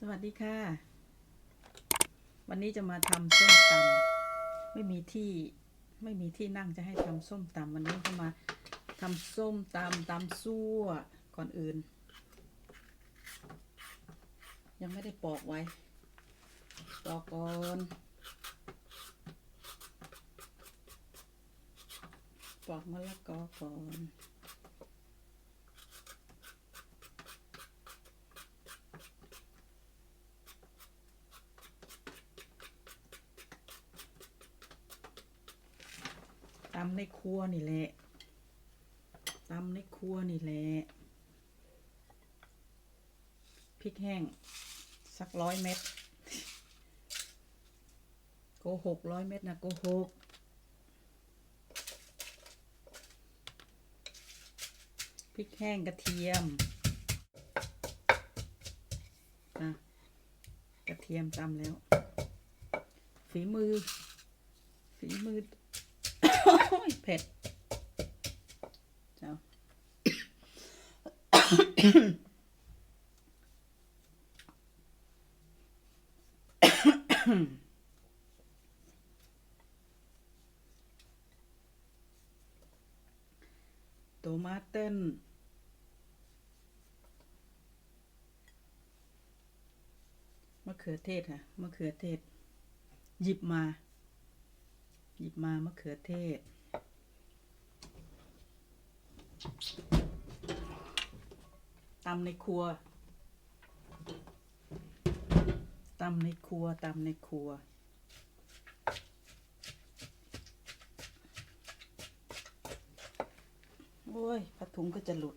สวัสดีค่ะ วันนี้จะมาทำส้มตำไม่มีที่ไม่มีที่นั่งจะให้ทำส้มตำวันนี้ก็มาทำส้มตำตำซั่วก่อนอื่น ยังไม่ได้ปอกไว้ปอกก่อนปอกมะละกอก่อนำในครัวนี่แหละตำในครัวนี่แหละ พริกแห้ง สักร้อยเม็ด โกหกร้อยเม็ดนะโกหกพริกแห้งกระเทียมนะกระเทียมตำแล้ว ฝีมือ ฝีมือ ยเผ็ดเจ้าโตมาเต้นมะเขือเทศค่ะมะเขือเทศ หยิบมา หยิบมามะเขือเทศ ตำในครัว ตำในครัว ตำในครัว โอ้ยผ้าถุงก็จะหลุด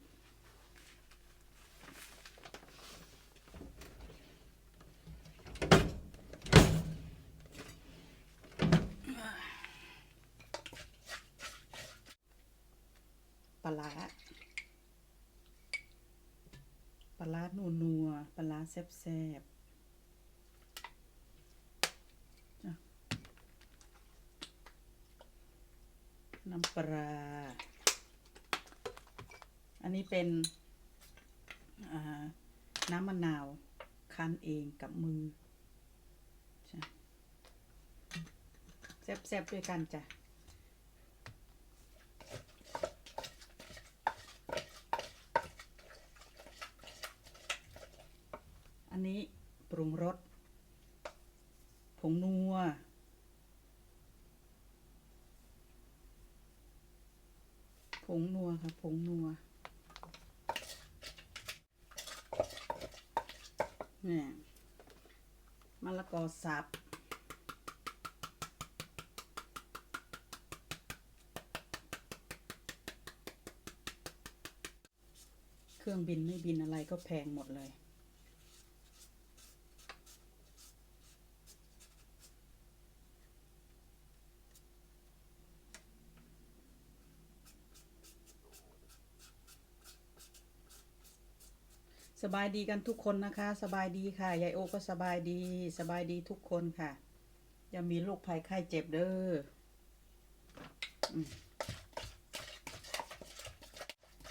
ปลาร้าปลาร้านัวนัวๆปลาร้าแซ่บแซ่บๆจ้ะ น้ำปลา อันนี้เป็นน้ำมะนาวคั้นเองกับมือจ้ะแซ่บๆด้วยกันจ้ะอันนี้ปรุงรสผงนัว ผ งนัวค่ะผงนัวเนี่ยมะละกอสับเครื่องบินไม่บินอะไรก็แพงหมดเลย สบายดีกันทุกคนนะคะ สบายดีค่ะยายโอก็สบายดี สบายดีทุกคนค่ะอย่ามีโรคภัยไข้เจ็บเด้ออืม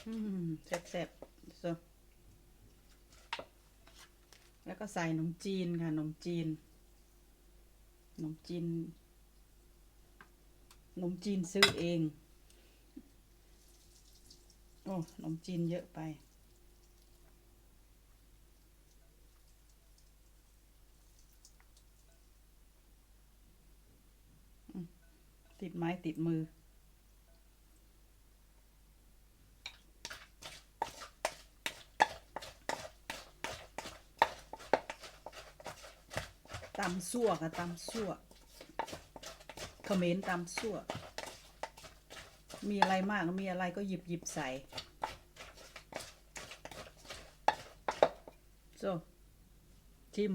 อืมแซ่บๆแล้วก็ใส่ขนมจีนค่ะขนมจีนขนมจีนขนมจีนซื้อเอง โอ้ขนมจีนเยอะไป ติดไม้ติดมือ ตำซั่วค่ะตำซั่วเขมรตำซั่ว มีอะไรมากมีอะไรก็หยิบหยิบใส่โซชิม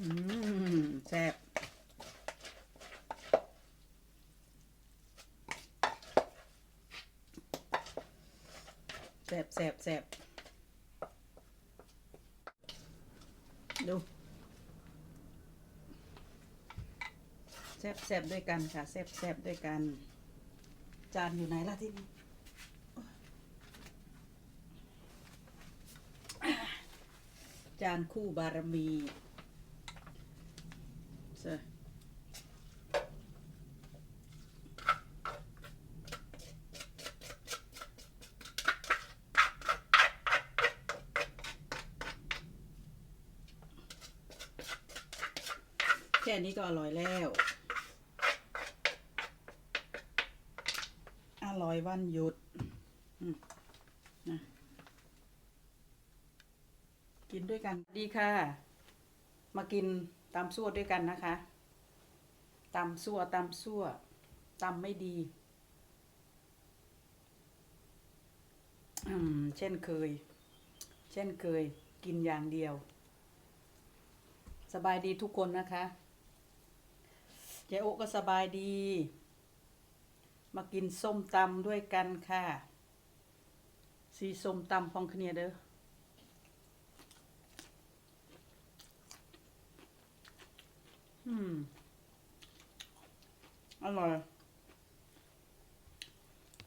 อืมแซ่บแซ่บแซ่บแซ่บดูแซ่บแซ่บด้วยกันค่ะแซ่บแซ่บด้วยกัน จานอยู่ไหนล่ะที่นี่จานคู่บารมี เสร็จแค่นี้ก็อร่อยแล้ว อร่อยวันหยุดนะกินด้วยกัน ดีค่ะ มากิน ตำซั่วด้วยกันนะคะตำซั่วตำซั่วตำไม่ดีเช่นเคย เช่นเคย กินอย่างเดียว สบายดีทุกคนนะคะเจโอก็สบายดี มากินส้มตำด้วยกันค่ะ สีส้มตำพองคเนียเด้อ อืม อร่อย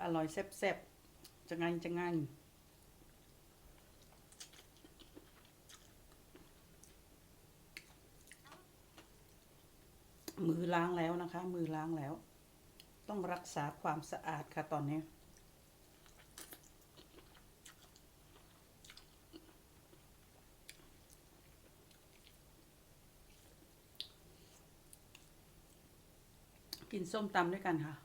อร่อยแซ่บๆจะงันจะงันมือล้างแล้วนะคะ มือล้างแล้ว ต้องรักษาความสะอาดค่ะตอนนี้ กินส้มตำด้วยกันค่ะ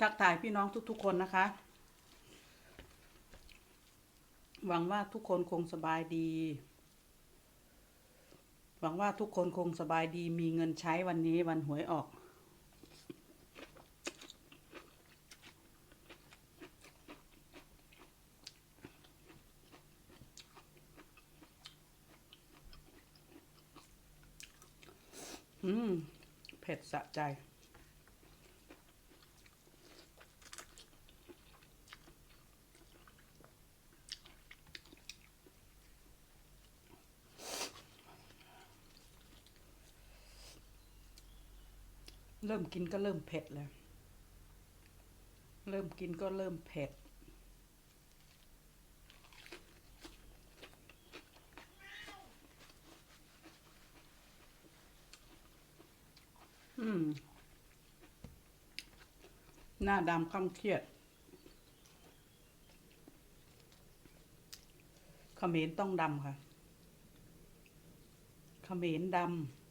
ทักทายพี่น้องทุกๆคนนะคะ หวังว่าทุกคนคงสบายดี หวังว่าทุกคนคงสบายดีมีเงินใช้วันนี้วันหวยออก อืม เผ็ดสะใจ เริ่มกินก็เริ่มเผ็ดแล้ว เริ่มกินก็เริ่มเผ็ด อืม หน้าดำข้างเครียดเขมรต้องดำค่ะเขมรดำ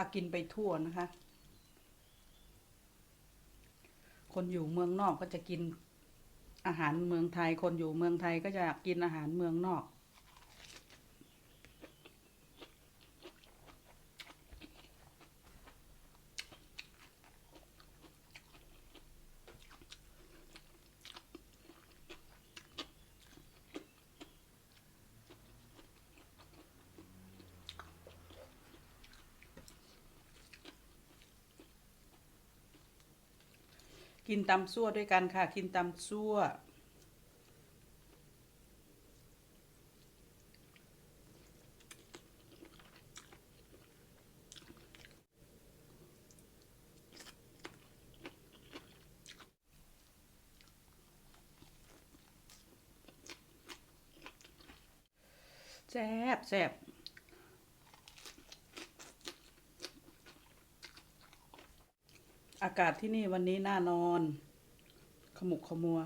พากินไปทั่วนะคะ คนอยู่เมืองนอกก็จะกินอาหารเมืองไทย คนอยู่เมืองไทยก็จะกินอาหารเมืองนอก กินตำซั่วด้วยกันค่ะ กินตำซั่ว แซ่บแซ่บ อากาศที่นี่วันนี้น่านอน ขมุกขมัว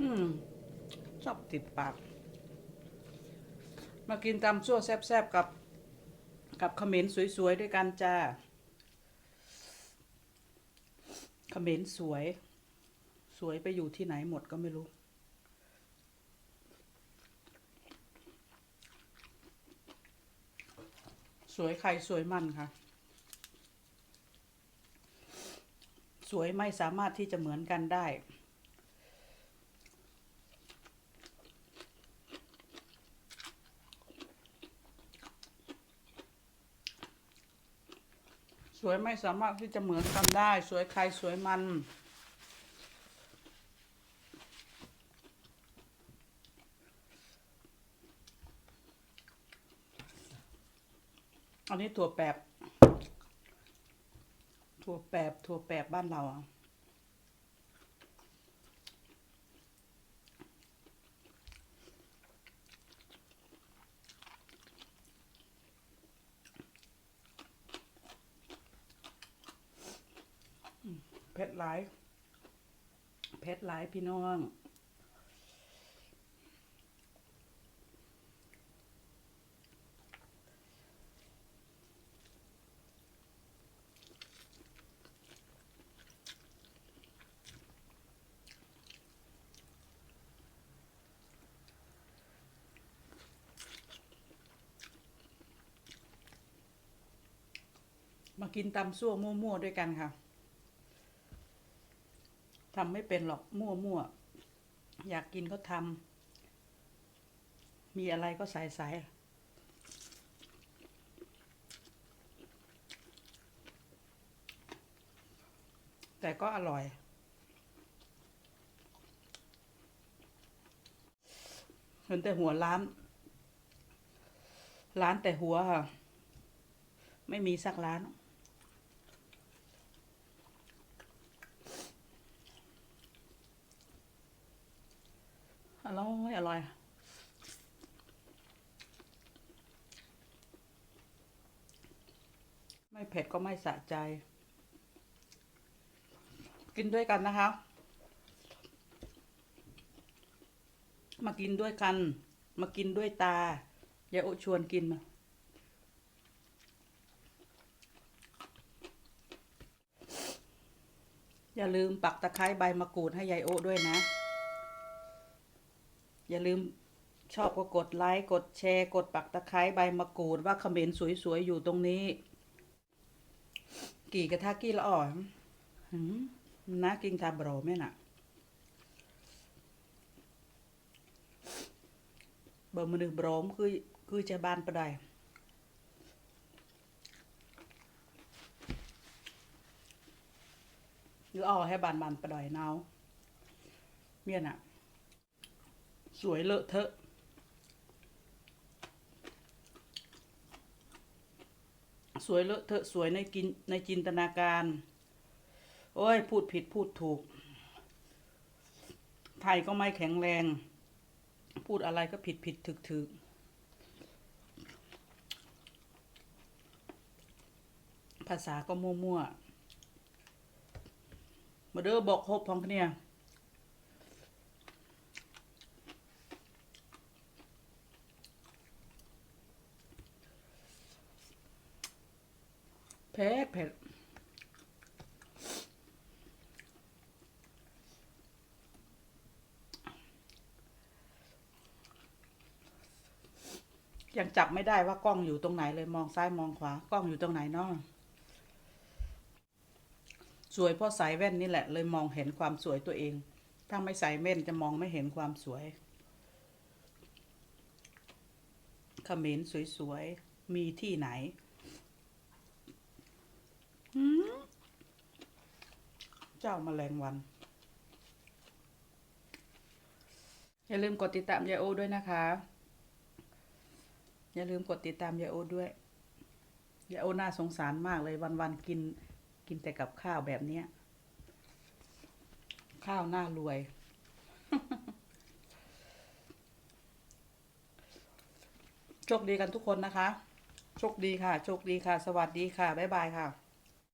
อืมอบติดปาก มากินตำซั่วแซ่บๆ กับ กับเขมรสวย ๆ ด้วยกันจ้าเขมรสวยส วยไปอยู่ที่ไหนหมดก็ไม่รู้ สวยใครสวยมันค่ะ สวยไม่สามารถที่จะเหมือนกันได้สวยไม่สามารถที่จะเหมือนกันได้ สวยใครสวยมัน อันนี้ถั่วแปบ ถั่วแปบ ถั่วแปบบ้านเราอะเผ็ดหลายเผ็ดหลายพี่น้อง กินตำซั่วมั่วๆด้วยกันค่ะทำไม่เป็นหรอกมั่วๆอยากกินก็ทำมีอะไรก็ใส่ใส่แต่ก็อร่อย เห็นแต่หัวร้าน ร้านแต่หัวค่ะ ไม่มีสักร้าน อร่อยอร่อยไม่เผ็ดก็ไม่สะใจ กินด้วยกันนะคะ มากินด้วยกัน มากินด้วยตาอย่าโอชวนกินมาอย่าลืมปักตะไคร้ใบมะกรูดให้ยายโอด้วยนะ อย่าลืมชอบก็กดไลค์กดแชร์กดปักตะไคร้ใบมะกรูดว่าเขมรสวยๆ อยู่ตรงนี้ กี่กระทะกี่ละอ่อนนะกินทาบรอแม่น่ะบอร์มือหนึ่งบรอมคือคือจะบานประไดหรืออ่อให้บานบานประดอยเนาเมียน่ะ สวยเลอะเทอะสวยเลอะเทอะสวยในกินในจินตนาการ โอ้ย พูดผิดพูดถูก ไทยก็ไม่แข็งแรง พูดอะไรก็ผิดผิดถึกถึกภาษาก็มั่วมั่วๆมาเด้อบอกครบพ้องเนี่ย เผ็ดเผ็ดยังจับไม่ได้ว่ากล้องอยู่ตรงไหนเลยมองซ้ายมองขวากล้องอยู่ตรงไหนเนาะสวยเพราะใส่แว่นนี่แหละ เลยมองเห็นความสวยตัวเอง ถ้าไม่ใส่แว่นจะมองไม่เห็นความสวยเขมรสวยๆ มีที่ไหน เจ้าแมลงวัน อย่าลืมกดติดตามยายโอด้วยนะคะ อย่าลืมกดติดตามยายโอด้วยยายโอน่าสงสารมากเลยวันๆกินกินแต่กับข้าวแบบเนี้ย ข้าวหน้ารวย โชคดีกันทุกคนนะคะ โชคดีค่ะ โชคดีค่ะ สวัสดีค่ะ บ๊ายบายค่ะ